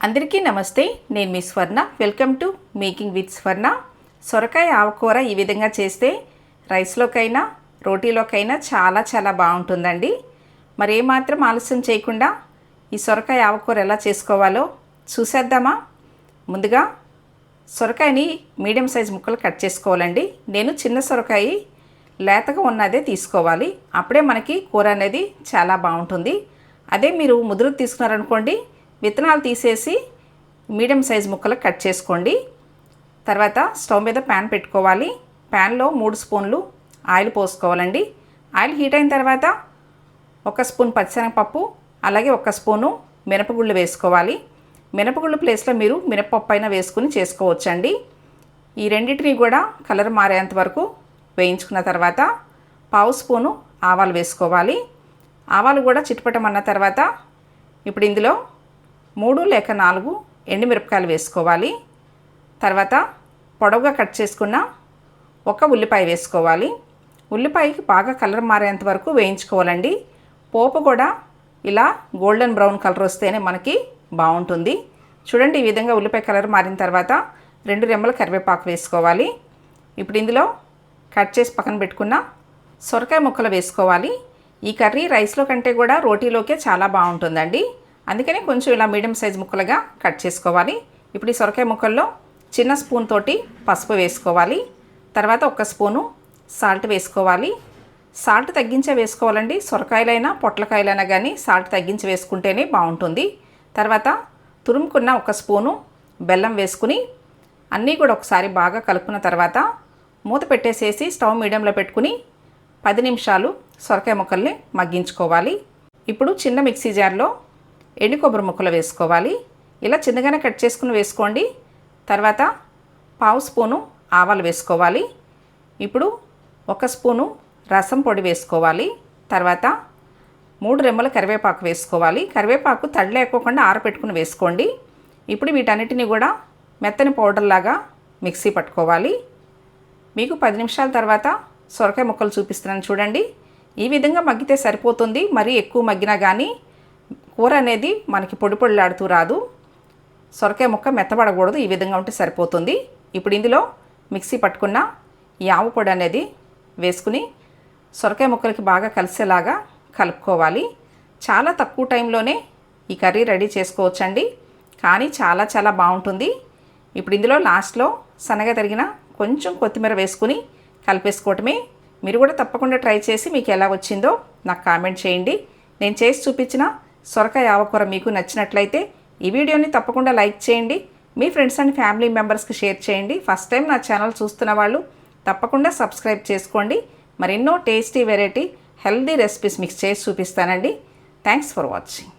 అందరికీ నమస్తే నేను మీ Swarna. Welcome to making with Swarna సొరకాయ ఆవకూర ఈ విధంగా చేస్తే రైస్లోకైనా రోటీలోకైనా చాలా చాలా బాగుంటుందండి. మరి ఏమాత్రం ఆలస్యం చేయకుండా ఈ సొరకాయ ఆవకూర ఎలా చేసుకోవాలో చూసేద్దామా? ముందుగా సొరకాయని మీడియం సైజ్ ముక్కలు కట్ చేసుకోవాలండి. నేను చిన్న సొరకాయ లేతగా ఉన్నదే తీసుకోవాలి. అప్పుడే మనకి కూర అనేది చాలా బాగుంటుంది. అదే మీరు ముదురు తీసుకున్నారనుకోండి విత్తనాలు తీసేసి మీడియం సైజ్ ముక్కలు కట్ చేసుకోండి. తర్వాత స్టవ్ మీద ప్యాన్ పెట్టుకోవాలి. ప్యాన్లో మూడు స్పూన్లు ఆయిల్ పోసుకోవాలండి. ఆయిల్ హీట్ అయిన తర్వాత ఒక స్పూన్ పచ్చిశనగపప్పు అలాగే ఒక స్పూను మినపగుళ్ళు వేసుకోవాలి. మినపగుళ్ళు ప్లేస్లో మీరు మినపప్పు అయినా వేసుకుని చేసుకోవచ్చండి. ఈ రెండింటిని కూడా కలర్ మారేంత వరకు వేయించుకున్న తర్వాత పావు స్పూను ఆవాలు వేసుకోవాలి. ఆవాలు కూడా చిట్పటమన్న తర్వాత ఇప్పుడు ఇందులో మూడు లేక నాలుగు ఎండుమిరపకాయలు వేసుకోవాలి. తర్వాత పొడవుగా కట్ చేసుకున్న ఒక ఉల్లిపాయ వేసుకోవాలి. ఉల్లిపాయకి బాగా కలర్ మారేంత వరకు వేయించుకోవాలండి. పోపు కూడా ఇలా గోల్డెన్ బ్రౌన్ కలర్ వస్తేనే మనకి బాగుంటుంది. చూడండి ఈ విధంగా ఉల్లిపాయ కలర్ మారిన తర్వాత రెండు రెమ్మల కరివేపాకు వేసుకోవాలి. ఇప్పుడు ఇందులో కట్ చేసి పక్కన పెట్టుకున్న సొరకాయ ముక్కలు వేసుకోవాలి. ఈ కర్రీ రైస్లో కంటే కూడా రోటీలోకే చాలా బాగుంటుందండి. అందుకని కొంచెం ఇలా మీడియం సైజ్ ముక్కలుగా కట్ చేసుకోవాలి. ఇప్పుడు ఈ సొరకాయ ముక్కల్లో చిన్న స్పూన్ తోటి పసుపు వేసుకోవాలి. తర్వాత ఒక స్పూను సాల్ట్ వేసుకోవాలి. సాల్ట్ తగ్గించే వేసుకోవాలండి. సొరకాయలైనా పొట్లకాయలైనా కానీ సాల్ట్ తగ్గించి వేసుకుంటేనే బాగుంటుంది. తర్వాత తురుముకున్న ఒక స్పూను బెల్లం వేసుకుని అన్నీ కూడా ఒకసారి బాగా కలుపుకున్న తర్వాత మూత పెట్టేసేసి స్టవ్ మీడియంలో పెట్టుకుని పది నిమిషాలు సొరకాయ ముక్కల్ని మగ్గించుకోవాలి. ఇప్పుడు చిన్న మిక్సీ జార్లో ఎండు కొబ్బరి ముక్కలు వేసుకోవాలి. ఇలా చిన్నగానే కట్ చేసుకుని వేసుకోండి. తర్వాత పావు స్పూను ఆవాలు వేసుకోవాలి. ఇప్పుడు ఒక స్పూను రసం పొడి వేసుకోవాలి. తర్వాత మూడు రెమ్మల కరివేపాకు వేసుకోవాలి. కరివేపాకు తడి లేకోకుండా ఆరపెట్టుకుని వేసుకోండి. ఇప్పుడు వీటన్నిటిని కూడా మెత్తని పౌడర్ లాగా మిక్సీ పట్టుకోవాలి. మీకు పది నిమిషాల తర్వాత సొరకాయ ముక్కలు చూపిస్తున్నాను చూడండి. ఈ విధంగా మగ్గితే సరిపోతుంది. మరీ ఎక్కువ మగ్గినా కానీ కూర అనేది మనకి పొడి పొడిలాడుతూ రాదు. సొరకాయ ముక్క మెత్తబడకూడదు ఈ విధంగా ఉంటే సరిపోతుంది. ఇప్పుడు ఇందులో మిక్సీ పట్టుకున్న ఈ పొడి అనేది వేసుకుని సొరకాయ ముక్కలకి బాగా కలిసేలాగా కలుపుకోవాలి. చాలా తక్కువ టైంలోనే ఈ కర్రీ రెడీ చేసుకోవచ్చండి. కానీ చాలా చాలా బాగుంటుంది. ఇప్పుడు ఇందులో లాస్ట్లో సన్నగా తరిగిన కొంచెం కొత్తిమీర వేసుకుని కలిపేసుకోవటమే. మీరు కూడా తప్పకుండా ట్రై చేసి మీకు ఎలా వచ్చిందో నాకు కామెంట్ చేయండి. నేను చేసి చూపించిన సొరకాయ ఆవకూర మీకు నచ్చినట్లయితే ఈ వీడియోని తప్పకుండా లైక్ చేయండి. మీ ఫ్రెండ్స్ అండ్ ఫ్యామిలీ మెంబర్స్కి షేర్ చేయండి. ఫస్ట్ టైం నా ఛానల్ చూస్తున్న వాళ్ళు తప్పకుండా సబ్స్క్రైబ్ చేసుకోండి. మరెన్నో టేస్టీ వెరైటీ హెల్దీ రెసిపీస్ మీకు చేసి చూపిస్తానండి. Thanks for watching.